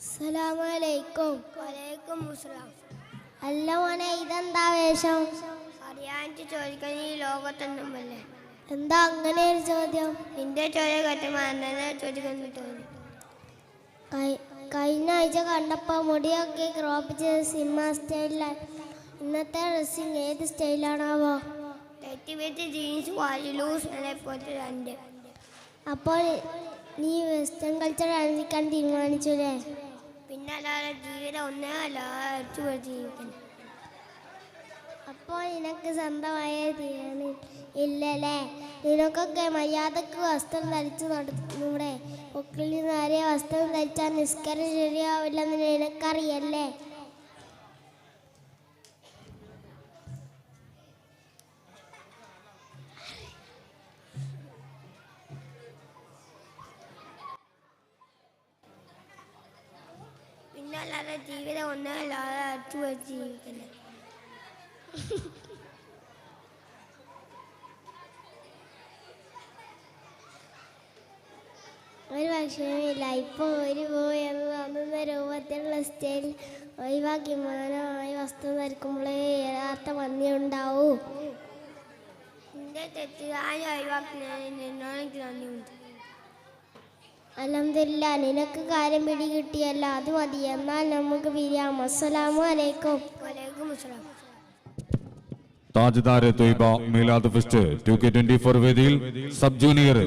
അസ്സലാമലൈക്കും. വലൈക്കും മുസ്ലാം അല്ല മോനെ ഇതെന്താ വേഷം? അറിയാനിട്ട് ചോദിക്കാൻ ഈ ലോകത്തൊന്നുമല്ലേ? എന്താ അങ്ങനെ ഒരു ചോദ്യം? നിന്റെ ചോദ്യം കേട്ടപ്പോൾ തന്നെ ചോദിക്കാൻ? തോന്നി കഴി- കഴിഞ്ഞ ആഴ്ച കണ്ടപ്പോൾ മുടിയൊക്കെ ക്രോപ്പ് ചെയ്ത് സിനിമ സ്റ്റൈലിലായി ഇന്നത്തെ ഡ്രസ്സിങ് ഏത് സ്റ്റൈലാണാവോ തെറ്റി വെച്ച് ജീൻസ് വാലി ലൂസ് അതേപോലത്തെ രണ്ട്. അപ്പോൾ നീ വെസ്റ്റേൺ കൾച്ചർ അനുസരിക്കാൻ തീരുമാനിച്ചു അല്ലേ പിന്നെ അല്ലാതെ ജീവിതം ഒന്നേ അല്ല ജീവിക്കണം അപ്പോൾ നിനക്ക് സ്വന്തമായ തീരണി ഇല്ലല്ലേ? നിനക്കൊക്കെ മര്യാദയ്ക്ക് വസ്ത്രം ധരിച്ചു നടന്നൂടെ? പൊക്കിൽ നേരെ വസ്ത്രം ധരിച്ചാൽ നിസ്കരം ശരിയാവില്ലെന്ന് നിനക്കറിയല്ലേ? അല്ലാതെ ജീവിതം ഒന്നേ അല്ല അടിച്ചു പൊളിച്ച് ജീവിക്കണം ഒരു ഭക്ഷണമില്ല ഇപ്പോൾ ഒരു പോയി എന്ന് തോന്നുന്ന രൂപത്തിലുള്ള സ്റ്റൈൽ ഒഴിവാക്കി മാനമായി വസ്ത്രം ധരിക്കുമ്പോഴേ യഥാർത്ഥ ഭംഗി ഉണ്ടാവൂ നിന്റെ തെറ്റിദ്ധാരണ ഒഴിവാക്കുന്നതിന് നിന്നോട് എനിക്ക് നന്ദിയുണ്ട് അലഹമില്ല നിനക്ക് കാര്യം പിടികിട്ടിയല്ല അത് മതി. എന്നാൽ നമുക്ക് പിരിയാം. അസ്സലാമു അലൈക്കും. Tajdar Twaiba Milad fest two K twenty four വേദിയിൽ സബ് ജൂനിയർ